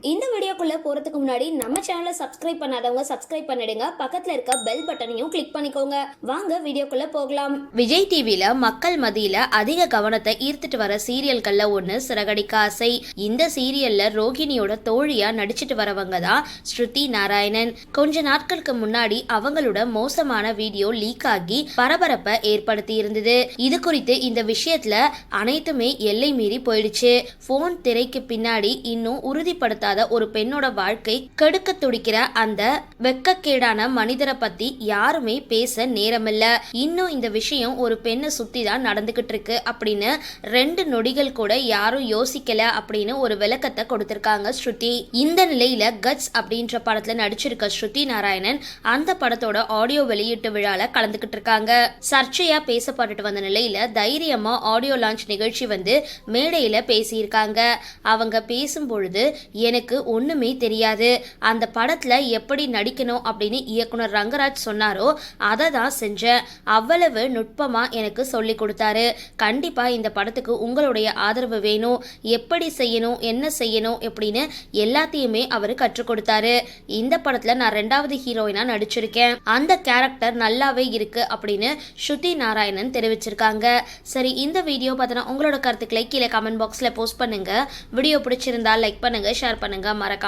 இந்த வீடியோக்குள்ளே போறதுக்கு முன்னாடி நம்ம சேனலை சப்ஸ்கிரைப் பண்ணாதவங்க சப்ஸ்கிரைப் பண்ணிடுங்க. பக்கத்துல இருக்க பெல் பட்டனையும் கிளிக் பண்ணிக்கோங்க. வாங்க வீடியோக்குள்ளே போகலாம். விஜய் டிவியில் மக்கள் மதியில் அதிக கவனத்தை ஈர்த்துட்டு வர சீரியல்களில் ஒன்று சிறகடிக்க ஆசை. இந்த சீரியல்ல ரோகிணியோட தோழியா நடிச்சிட்டு வரவங்க தான் ஸ்ருதி நாராயணன். கொஞ்ச நாட்களுக்கு முன்னாடி அவங்களோட மோசமான வீடியோ லீக் ஆகி பரபரப்பை ஏற்படுத்தி இருந்தது. இது குறித்து இந்த விஷயத்துல அனைத்துமே எல்லை மீறி போயிடுச்சு. ஃபோன் திரைக்கு பின்னாடி இன்னும் உறுதிப்படுத்தாத ஒரு பெண் பெண்ணோட வாழ்க்கை கெடுக்க துடிக்கிற அந்த வெக்கக்கேடான மனிதரை பத்தி யாருமே பேச நேரமில்ல. இன்னும் இந்த விஷயம் ஒரு பெண்ணை சுத்தி தான் நடந்துகிட்டு இருக்கு அப்படின்னு ரெண்டு நொடிகள் கூட யாரும் யோசிக்கல அப்படின்னு ஒரு விளக்கத்தை கொடுத்திருக்காங்க ஸ்ருதி. இந்த நிலையில கட்ஸ் அப்படின்ற படத்துல நடிச்சிருக்க ஸ்ருதி நாராயணன் அந்த படத்தோட ஆடியோ வெளியீட்டு விழால கலந்துகிட்டு இருக்காங்க. சர்ச்சையா பேசப்பட்டுட்டு வந்த நிலையில தைரியமா ஆடியோ லான்ச் நிகழ்ச்சி வந்து மேடையில பேசியிருக்காங்க. அவங்க பேசும்பொழுது எனக்கு ஒண்ணு ஒன்றுமே தெரியாது. அந்த படத்துல எப்படி நடிக்கணும் அப்படின்னு இயக்குனர் ரங்கராஜ் சொன்னாரோ அதை தான் செஞ்சேன். அவ்வளவு நுட்பமா எனக்கு சொல்லி கொடுத்தாரு. கண்டிப்பாக இந்த படத்துக்கு உங்களுடைய ஆதரவு வேணும். எப்படி செய்யணும் என்ன செய்யணும் அப்படின்னு எல்லாத்தையுமே அவர் கற்றுக் கொடுத்தாரு. இந்த படத்தில் நான் ரெண்டாவது ஹீரோயினாக நடிச்சிருக்கேன். அந்த கேரக்டர் நல்லாவே இருக்கு அப்படின்னு ஸ்ருதி நாராயணன் தெரிவிச்சிருக்காங்க. சரி இந்த வீடியோ பார்த்தனா உங்களோட கருத்துக்களை கீழே கமெண்ட் பாக்ஸில் போஸ்ட் பண்ணுங்க. வீடியோ பிடிச்சிருந்தா லைக் பண்ணுங்க ஷேர் பண்ணுங்க. மறக்காம